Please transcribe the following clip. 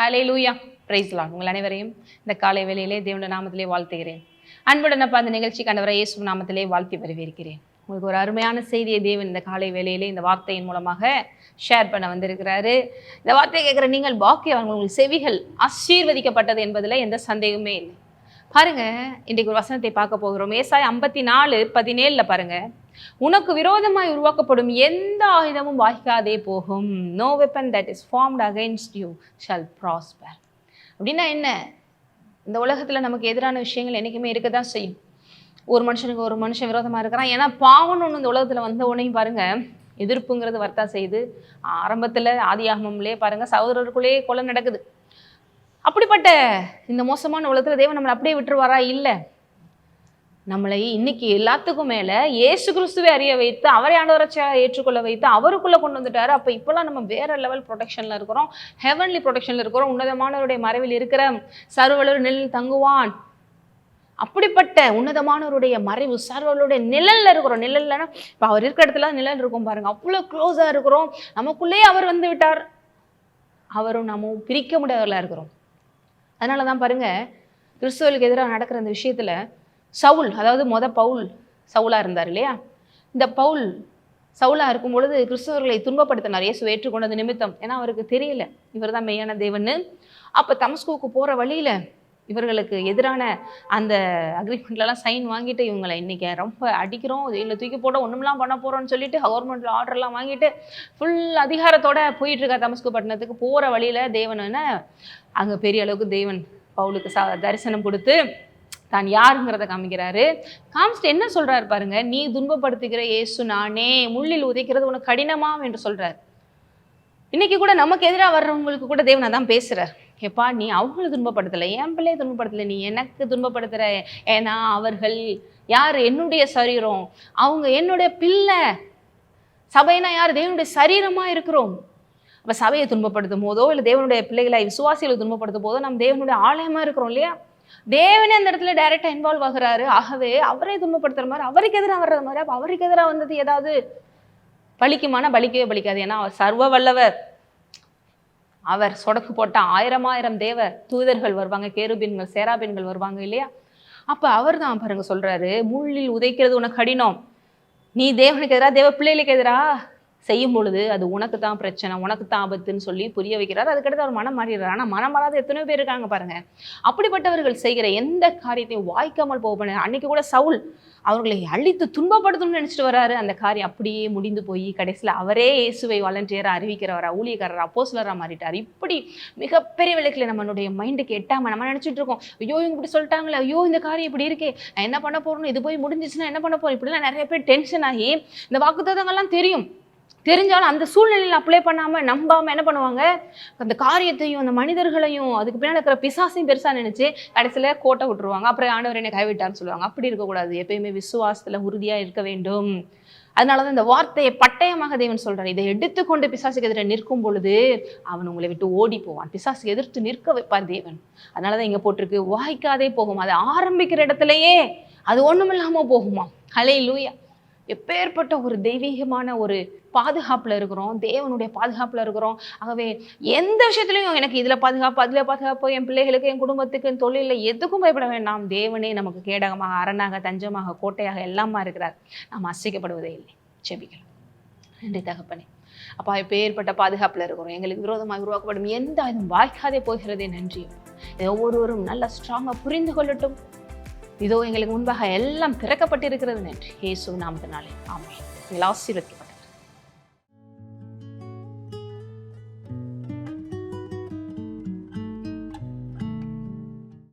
ஹலே லூயா பிரைஸ்லாம் உங்கள் அனைவரையும் இந்த காலை வேளையிலே தேவன நாமத்திலே வாழ்த்துகிறேன். அன்புடன் அப்பா அந்த நிகழ்ச்சி கண்டவரை இயேசு நாமத்திலே வாழ்த்தி வரவேற்கிறேன். உங்களுக்கு ஒரு அருமையான செய்தியை தேவன் இந்த காலை வேலையிலே இந்த வார்த்தையின் மூலமாக ஷேர் பண்ண வந்திருக்கிறாரு. இந்த வார்த்தையை கேட்குற நீங்கள் பாக்கியம் உங்களுக்கு செவிகள் ஆசீர்வதிக்கப்பட்டது என்பதில் எந்த சந்தேகமே இல்லை. பாருங்க இன்றைக்கு ஒரு வசனத்தை பார்க்க போகிறோம். ஏசாய் ஐம்பத்தி நாலு பதினேழில் பாருங்கள் உனக்கு விரோதமாய் உருவாக்கப்படும் எந்த ஆயுதமும் வாய்க்காதே போகும். No weapon that is formed against you shall prosper அப்படின்னா என்ன? இந்த உலகத்தில் நமக்கு எதிரான விஷயங்கள் என்றைக்குமே இருக்க தான் செய்யும். ஒரு மனுஷனுக்கு ஒரு மனுஷன் விரோதமாக இருக்கிறான். ஏன்னா பாவம்னு ஒன்று இந்த உலகத்தில் வந்த உடனே பாருங்க எதிர்ப்புங்கிறது வர்த்தா செய்யுது. ஆரம்பத்தில் ஆதி ஆகமம்லேயே பாருங்க சகோதரருக்குள்ளேயே கொலை நடக்குது. அப்படிப்பட்ட இந்த மோசமான உலகத்தில் தேவன் நம்மளை அப்படியே விட்டுருவாரா? இல்லை. நம்மளை இன்னைக்கு எல்லாத்துக்கும் மேலே இயேசு கிறிஸ்துவை அறிய வைத்து அவரை ஆண்டவரச்சா ஏற்றுக்கொள்ள வைத்து அவருக்குள்ளே கொண்டு வந்துட்டாரு. அப்போ இப்போல்லாம் நம்ம வேற லெவல் ப்ரொடெக்ஷனில் இருக்கிறோம். ஹெவன்லி ப்ரொடெக்ஷனில் இருக்கிறோம். உன்னதமானவருடைய மறைவில் இருக்கிற சர்வலர் நிழல் தங்குவான். அப்படிப்பட்ட உன்னதமானவருடைய மறைவு சர்வலுடைய நிழல்ல இருக்கிறோம். நிழல்லனா இப்போ அவர் இருக்கிற இடத்துல நிழல் இருக்கும் பாருங்க. அவ்வளோ க்ளோஸாக இருக்கிறோம். நமக்குள்ளேயே அவர் வந்து விட்டார். அவரும் நம்ம பிரிக்க முடியாதவர்களாக இருக்கிறோம். அதனால தான் பாருங்கள் கிறிஸ்துவலுக்கு எதிராக நடக்கிற அந்த விஷயத்தில் சவுல் அதாவது மொத பவுல் சவுலாக இருந்தார் இல்லையா? இந்த பவுல் சவுலாக இருக்கும் பொழுது கிறிஸ்தவர்களை துன்பப்படுத்தினார். இயேசு ஏற்றுக்கொண்டது நிமித்தம். ஏன்னா அவருக்கு தெரியல. இவர் தான் மெய்யான தேவன்னு. அப்போ தமஸ்கோவுக்கு போகிற வழியில் இவர்களுக்கு எதிரான அந்த அக்ரிமெண்ட்லலாம் சைன் வாங்கிட்டு இவங்களை இன்றைக்கி ரொம்ப அடிக்கிறோம். இல்லை தூக்கி போட்டோம் ஒன்றும்லாம் பண்ண போகிறோம்னு சொல்லிட்டு கவர்மெண்ட்டில் ஆர்டர்லாம் வாங்கிட்டு ஃபுல் அதிகாரத்தோட போயிட்டுருக்கா தமஸ்கு பட்டணத்துக்கு. போகிற வழியில் தேவன் அங்கே பெரிய அளவுக்கு தேவன் பவுலுக்கு சா தரிசனம் கொடுத்து தான் யாருங்கிறத காமிக்கிறாரு. காமிச்சிட்டு என்ன சொல்றாரு பாருங்க நீ துன்பப்படுத்துகிற இயேசு நானே முள்ளில் உதைக்கிறது உனக்கு கடினமாம் என்று சொல்றார். இன்னைக்கு கூட நமக்கு எதிராக வர்றவங்களுக்கு கூட தேவனா தான் பேசுறார். எப்பா நீ அவங்கள துன்பப்படுத்தலை? என் பிள்ளையை துன்பப்படுத்தலை? நீ எனக்கு துன்பப்படுத்துற? ஏன்னா அவர்கள் யார்? என்னுடைய சரீரம். அவங்க என்னுடைய பிள்ளை. சபைனா யார்? தேவனுடைய சரீரமா இருக்கிறோம். அப்ப சபையை துன்பப்படுத்தும் போதோ இல்லை தேவனுடைய பிள்ளைகளை விசுவாசிகளை துன்பப்படுத்தும் போதோ நம்ம தேவனுடைய ஆலயமா இருக்கிறோம் இல்லையா? தேவனே அந்த இடத்துல டைரக்டா இன்வால்வ் ஆகுறாரு. ஆகவே அவரே துன்பப்படுத்துற மாதிரி அவருக்கு எதிராக வர்றது மாதிரி அப்போ அவருக்கு எதிராக வந்தது ஏதாவது பலிக்குமானா பலிக்கவே பலிக்காது ஏன்னா அவர் சர்வ வல்லவர். அவர் சொடக்கு போட்ட ஆயிரம் ஆயிரம் தேவ தூதர்கள் வருவாங்க கேருபீன்கள் சேராபின்கள் வருவாங்க இல்லையா? அப்ப அவர் தான் பாருங்க சொல்றாரு முள்ளில் உதைக்கிறது உனக்கு கடினம். நீ தேவனுக்கு எதிராக தேவ பிள்ளைகளுக்கு எதிராக செய்யும் பொழுது அது உனக்கு தான் பிரச்சனை உனக்கு தான் ஆபத்துன்னு சொல்லி புரிய வைக்கிறார். அதுக்கடுத்து அவர் மனம் மாறிடுறார். ஆனால் மனம் மாறாத எத்தனையோ பேர் இருக்காங்க பாருங்க. அப்படிப்பட்டவர்கள் செய்கிற எந்த காரியத்தையும் வாய்க்காமல் போக அன்னைக்கு கூட சவுல் அவர்களை அழித்து துன்பப்படுத்தணும்னு நினச்சிட்டு வராரு. அந்த காரியம் அப்படியே முடிந்து போய் கடைசியில் அவரே இயேசுவை வாலண்டியராக அறிவிக்கிறவரா ஊழியக்காரரா போஸ்லராக மாறிட்டார். இப்படி மிகப்பெரிய விளக்கில் நம்மளுடைய மைண்டுக்கு எட்டாமல் நம்ம நினச்சிட்டு இருக்கோம். ஐயோ இவங்க இப்படி சொல்லிட்டாங்களே. ஐயோ இந்த காரியம் இப்படி இருக்கே. நான் என்ன பண்ண போகிறோம் இது போய் முடிஞ்சிச்சுன்னா என்ன பண்ண போகிறோம் இப்படிலாம் நிறைய பேர் டென்ஷன் ஆகி இந்த வாக்குத்தத்தங்கள்லாம் தெரியும். தெரிஞ்சாலும் அந்த சூழ்நிலையில் அப்ளை பண்ணாம நம்பாமல் என்ன பண்ணுவாங்க? அந்த காரியத்தையும் அந்த மனிதர்களையும் அதுக்கு பின்னாடி இருக்கிற பிசாசையும் பெருசா நினைச்சு கடைசியில கோட்டை விட்டுருவாங்க. அப்புறம் ஆண்டவர் என்னை கைவிட்டார்னு சொல்லுவாங்க. அப்படி இருக்கக்கூடாது. எப்பயுமே விசுவாசத்துல உறுதியா இருக்க வேண்டும். அதனால தான் இந்த வார்த்தையை பட்டயமாக தேவன் சொல்கிறார் இதை எடுத்துக்கொண்டு பிசாசுக்கு எதிராக நிற்கும் பொழுது அவன் உங்களை விட்டு ஓடி போவான். பிசாசுக்கு எதிர்த்து நிற்க வைப்பார் தேவன். அதனாலதான் இங்க போட்டிருக்கு வாய்க்காதே போகும். அதை ஆரம்பிக்கிற இடத்துலயே அது ஒண்ணுமில்லாம போகுமா ஹலே லூயா எப்பேற்பட்ட ஒரு தெய்வீகமான ஒரு பாதுகாப்பில் இருக்கிறோம் தேவனுடைய பாதுகாப்பில் இருக்கிறோம். ஆகவே எந்த விஷயத்துலையும் எனக்கு இதில் பாதுகாப்பு அதில் பாதுகாப்பு என் பிள்ளைகளுக்கு என் குடும்பத்துக்கு என் தொழிலில் எதுக்கும் பயப்பட வேண்டாம். தேவனே நமக்கு கேடகமாக அரணாக தஞ்சமாக கோட்டையாக எல்லாமா இருக்கிறார். நாம் அசைக்கப்படுவதே இல்லை. செபிக்கலாம் நன்றி தகப்பனே. அப்பா எப்பேற்பட்ட பாதுகாப்பில் இருக்கிறோம். எங்களுக்கு விரோதமாக உருவாக்கப்படும் எந்த இதுவும் வாய்க்காதே போகிறதே நன்றி ஒவ்வொருவரும் நல்லா ஸ்ட்ராங்காக புரிந்து கொள்ளட்டும். இதோ எங்களுக்கு முன்பாக எல்லாம் திறக்கப்பட்டிருக்கிறது நன்றி இயேசு நாமத்தினாலே. ஆமென். எங்களை ஆசீர்வதிக்கிறேன்